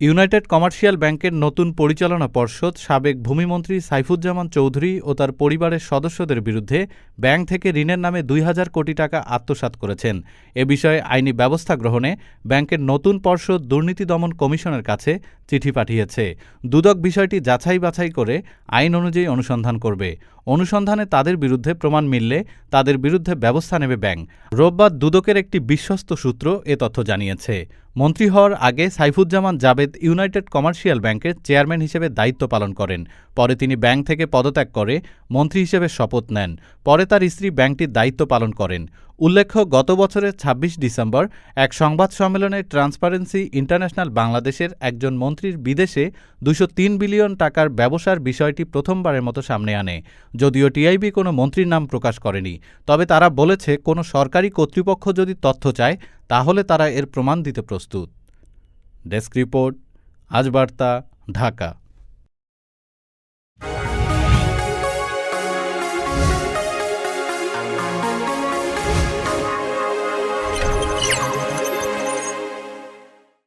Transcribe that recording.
United Commercial ব্যাংকের নতুন পরিচালনা পর্ষদ সাবেক ভূমিমন্ত্রী সাইফুজ্জামান চৌধুরী ও তার পরিবারের সদস্যদের বিরুদ্ধে ব্যাংক থেকে ঋণের নামে দুই হাজার কোটি টাকা আত্মসাৎ করেছেন। এ বিষয়ে আইনি ব্যবস্থা গ্রহণে ব্যাংকের নতুন পর্ষদ দুর্নীতি দমন কমিশনের কাছে চিঠি পাঠিয়েছে। দুদক বিষয়টি যাচাই বাছাই করে আইন অনুযায়ী অনুসন্ধান করবে। অনুসন্ধানে তাদের বিরুদ্ধে প্রমাণ মিললে তাদের বিরুদ্ধে ব্যবস্থা নেবে ব্যাংক। রোববার দুদকের একটি বিশ্বস্ত সূত্র এ তথ্য জানিয়েছে। মন্ত্রী হওয়ার আগে সাইফুজ্জামান জাবেদ ইউনাইটেড কমার্শিয়াল ব্যাংকের চেয়ারম্যান হিসেবে দায়িত্ব পালন করেন। পরে তিনি ব্যাংক থেকে পদত্যাগ করে মন্ত্রী হিসেবে শপথ নেন। পরে তার স্ত্রী ব্যাংকটির দায়িত্ব পালন করেন। উল্লেখ্য, গত বছরের ২৬ ডিসেম্বর এক সংবাদ সম্মেলনে ট্রান্সপারেন্সি ইন্টারন্যাশনাল বাংলাদেশের একজন মন্ত্রীর বিদেশে দুশো বিলিয়ন টাকার ব্যবসার বিষয়টি প্রথমবারের মতো সামনে আনে। যদিও টিআইবি কোনো মন্ত্রীর নাম প্রকাশ করেনি, তবে তারা বলেছে কোনো সরকারি কর্তৃপক্ষ যদি তথ্য চায়, তাহলে তারা এর প্রমাণ দিতে প্রস্তুত। ডেস্ক রিপোর্ট, আজ বার্তা, ঢাকা।